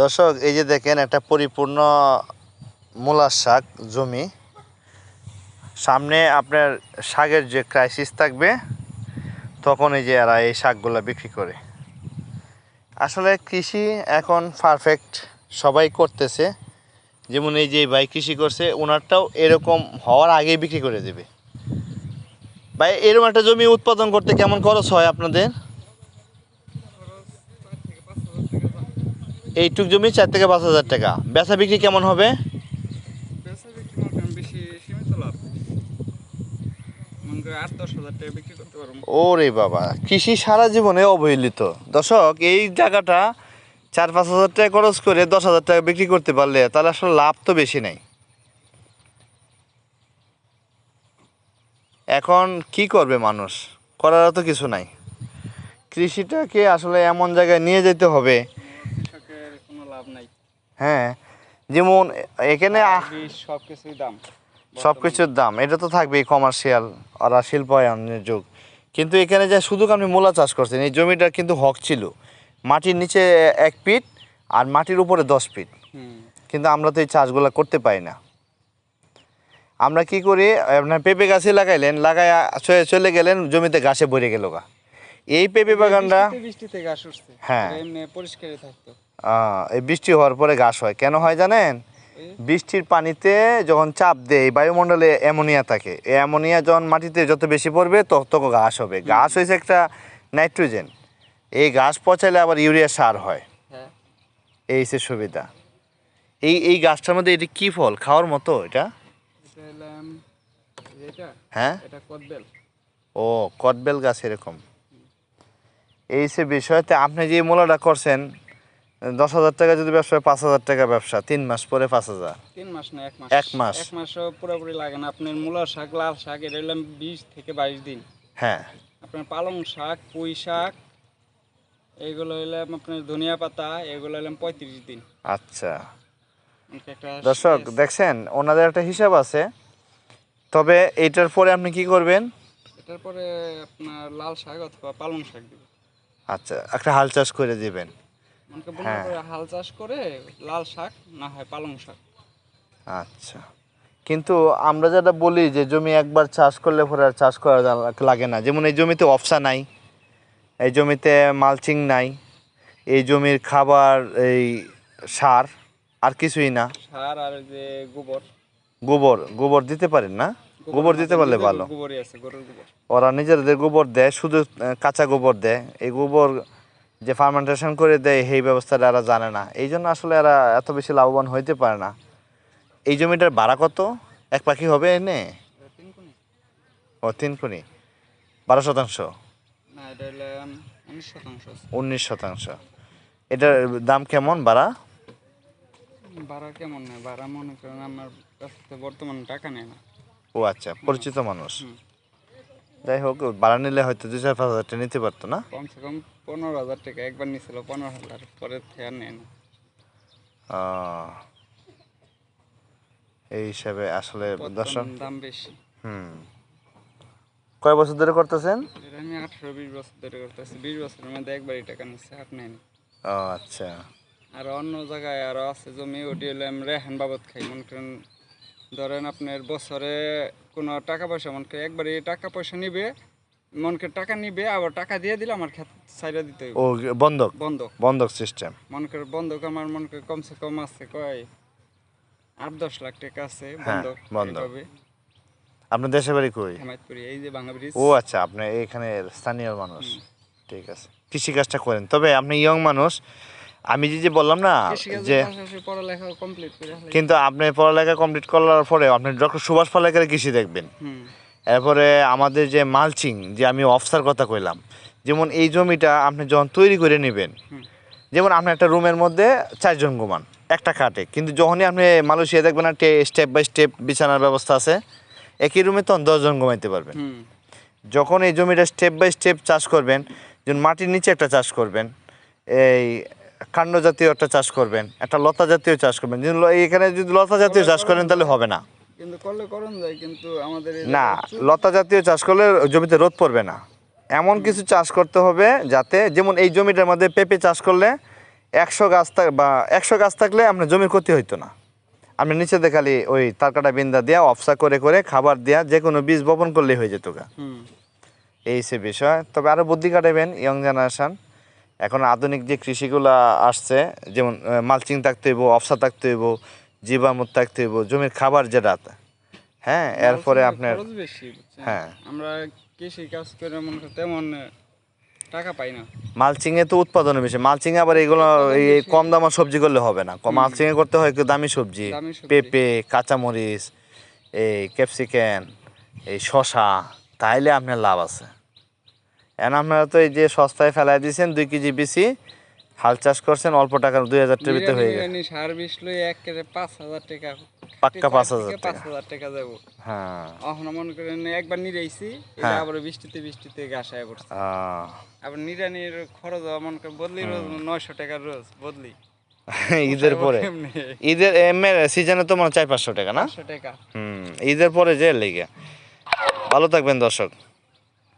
দর্শক, এই যে দেখেন একটা পরিপূর্ণ মূলার শাক, জমি। সামনে আপনার শাকের যে ক্রাইসিস থাকবে, তখন এই যে এরা এই শাকগুলো বিক্রি করে। আসলে কৃষি এখন পারফেক্ট সবাই করতেছে। যেমন এই যে ভাই কৃষি করছে ওনারটাও এরকম হওয়ার আগেই বিক্রি করে দেবে। ভাই, এরকম একটা জমি উৎপাদন করতে কেমন খরচ হয় আপনাদের? এইটুক জমি চার থেকে পাঁচ হাজার টাকা। বেচা বিক্রি কেমন হবে? বেচা বিক্রি করেন বেশি সীমিত লাভ। করেন দশ হাজার টাকা বিক্রি করতে পারব। ওরে বাবা কৃষি সারা জীবনে অবহেলিত। দর্শক এই জায়গাটা চার পাঁচ হাজার টাকা খরচ করে দশ হাজার টাকা বিক্রি করতে পারলে তাহলে আসলে লাভ তো বেশি নাই। এখন কি করবে মানুষ? করার তো কিছু নাই। কৃষিটাকে আসলে এমন জায়গায় নিয়ে যেতে হবে কৃষকের কোনো লাভ নাই হ্যাঁ যেমন এখানে আহ, বীজ সব কিছুই দাম। সব কিছুর দাম এটা তো থাকবেই কমার্শিয়াল ওরা শিল্পায়নের যুগ। কিন্তু এখানে যে শুধু আপনি মূলা চাষ করছেন এই জমিটা কিন্তু হক ছিল। মাটির নিচে এক ফিট আর মাটির উপরে দশ ফিট। কিন্তু আমরা তো এই চাষগুলো করতে পারি না। আমরা কি করি আপনার পেঁপে গাছে লাগাইলেন লাগাই চলে গেলেন জমিতে গাছে ভরে গেল গা। এই পেঁপে বাগানটা হ্যাঁ। থাকতো। আহ, এই বৃষ্টি হওয়ার পরে ঘাস হয়। কেন হয় জানেন? বৃষ্টির পানিতে যখন চাপ দেয় বায়ুমণ্ডলে অ্যামোনিয়া থাকে। এই অ্যামোনিয়া যখন মাটিতে যত বেশি পড়বে তত ঘাস হবে। ঘাস হয়েছে একটা নাইট্রোজেন। এই ঘাস পচাইলে আবার ইউরিয়া সার হয়। হ্যাঁ। এই সে সুবিধা। এই এই গাছটার মধ্যে এটা কি ফল? খাওয়ার মতো এটা? হ্যাঁ? কদবেল। ও কটবেল গাছ এরকম। এই সে বিষয়তে আপনি যে মূলাটা করছেন দশ হাজার টাকা যদি ব্যবসা হয় পাঁচ হাজার টাকা ব্যবসা। তিন মাস পরে পাঁচ হাজার। তিন মাস না এক মাস। এক মাস। এক মাসও পুরোপুরি লাগে না। আপনার মূলা শাক লাল শাক এটা হলাম বিশ থেকে বাইশ দিন। হ্যাঁ। আপনার পালং শাক পুঁই শাক এইগুলো হইলাম আপনার ধনিয়া পাতা এগুলো হইলাম পঁয়ত্রিশ দিন। আচ্ছা। দর্শক দেখছেন ওনাদের একটা হিসাব আছে। তবে এইটার পরে আপনি কি করবেন? এটার পরে আপনার লাল শাক অথবা পালং শাক দিব আচ্ছা একটা হাল চাষ করে দিবেন। মনকে বলতে হ্যাঁ। করে হাল চাষ করে লাল শাক না হয় পালং শাক। আচ্ছা। কিন্তু আমরা যেটা বলি যে জমি একবার চাষ করলে পরে আর চাষ করা লাগে না। যেমন এই জমিতে অফসা নাই এই জমিতে মালচিং নাই এই জমির খাবার এই সার আর কিছুই না। সার আর যে গোবর। গোবর গোবর দিতে পারেন না? গোবর দিতে পারলে ভালো। গোবরই আছে গরুর গোবর। ওরা নিজেদের গোবর দেয় শুধু কাঁচা গোবর দেয়। এই গোবর যে ফার্মেন্টেশন করে দেয় এই ব্যবস্থাটা এরা জানে না। এই জন্য আসলে এরা এত বেশি লাভবান হইতে পারে না। এই জমিটার ভাড়া কত? এক পাখি হবে এনে? ও তিন কোনি। বারো শতাংশ? না এটা উনিশ শতাংশ এটার দাম কেমন ভাড়া? ভাড়া কেমন ভাড়া মনে করেন আমার কাছ বর্তমানে টাকা না। ও আচ্ছা পরিচিত মানুষ। যাই হোক ভাড়া নিলে হয়তো দুই চার পাঁচ হাজার টাকা নিতে পারতো না? কমসে কম পনেরো হাজার টাকা একবার নিয়েছিল পনেরো হাজার পরে আর নেয় না। আহ, এই হিসাবে আসলে বর্তমান দাম বেশি। হুম। কয় বছর ধরে করতেছেন? আমি আঠারো বিশ বছর ধরে করতেছি। বিশ বছরের মধ্যে একবারই টাকা নিচ্ছে হাত নেয়নি ও আচ্ছা। আর অন্য জায়গায় আরও আছে জমি ওটি হলে আমি রেহান বাবদ খাই মনে করেন ধরেন আপনার বছরে কোনো টাকা পয়সা মনকে একবারে টাকা পয়সা নিবে মনকে টাকা নিবে আবার টাকা দিয়ে দিলে আমার খেত সাইডে দিতে ও বন্ধক? বন্ধক। বন্ধক সিস্টেম মনে করেন বন্ধক আমার মনকে কমসে কম আছে কয় আট দশ লাখ টাকা আছে হ্যাঁ, বন্ধক বন্ধক। আপনার দেশে বাড়ি কই? হেমায়তপুরি এই যে বাংলা ব্রিজ ও আচ্ছা আপনি এখানে স্থানীয় মানুষ। ঠিক আছে। কৃষিকাজটা করেন। তবে আপনি ইয়ং মানুষ আমি যে যে বললাম না যে। কিন্তু আপনি পড়ালেখা কমপ্লিট করার পরে আপনি ডক্টর সুভাষ পালেকারের কৃষি দেখবেন। এরপরে আমাদের যে মালচিং যে আমি অফসার কথা কইলাম যেমন এই জমিটা আপনি যখন তৈরি করে নেবেন যেমন আপনি একটা রুমের মধ্যে চারজন ঘুমান একটা খাটে কিন্তু যখনই আপনি মালয়েশিয়া দেখবেন না স্টেপ বাই স্টেপ বিছানার ব্যবস্থা আছে একই রুমে তখন দশজন ঘুমাইতে পারবেন। যখন এই জমিটা স্টেপ বাই স্টেপ চাষ করবেন যেমন মাটির নিচে একটা চাষ করবেন এই কাণ্ড জাতীয় একটা চাষ করবেন একটা লতা জাতীয় চাষ করবেন। এখানে যদি লতা জাতীয় চাষ করেন তাহলে হবে না। কিন্তু করলে করণ যায় কিন্তু আমাদের না লতা জাতীয় চাষ করলে জমিতে রোদ পড়বে না। এমন কিছু চাষ করতে হবে যাতে যেমন এই জমিটার মধ্যে পেঁপে চাষ করলে একশো গাছ থাক বা একশো গাছ থাকলে আপনার জমির ক্ষতি হইতো না। আপনি নিচে দেখালি ওই তারকাটা বিন্দা দেওয়া অফসা করে করে খাবার দেওয়া যে কোনো বীজ বপন করলেই হয়ে যেত গা। এই সে বিষয়। তবে আরও বুদ্ধি কাটাবেন ইয়ং জেনারেশন। এখন আধুনিক যে কৃষিগুলা আসছে যেমন মালচিং থাকতে হইব অফসা থাকতে হইব জীবামুদ থাকতে হইব জমির খাবার যেটা হ্যাঁ এরপরে আপনার? হ্যাঁ। আমরা কৃষি কাজ করে মনে করি তেমন টাকা পাই না মালচিং এ তো উৎপাদন বেশি মালচিং আবার এগুলো এই কম দামের সবজি করলে হবে না মালচিং এ করতে হয় একটু দামি সবজি দামি সবজি। পেঁপে কাঁচামরিচ এই ক্যাপসিকান এই শশা তাইলে আপনার লাভ আছে এখন আপনারা তো এই যে সস্তায় ফেলাই দিয়েছেন দুই কেজি বেশি হাল চাষ করছেন অল্প টাকার দুই হাজার টাকার ভিতরে হয়ে নিরানি সার বিষ লই এক কেজি পাঁচ হাজার টাকা। পাক্কা পাঁচ হাজার টাকা। পাঁচ হাজার টাকা যাব হ্যাঁ। এখন মনে করেন একবার নিরাইছি এটা হ্যাঁ। আবার বৃষ্টিতে বৃষ্টিতে গাছায় পড়ছে। আবার নিরানির খরচ মনে করেন বদলি রোজ নয়শো টাকার রোজ বদলি। ঈদের পরে। এমনি। ঈদের এমের সিজনে তো মনে হয় চার পাঁচশো টাকা না? পাঁচশো টাকা। হুম ঈদের পরে যে লেগে। ভালো থাকবেন দর্শক।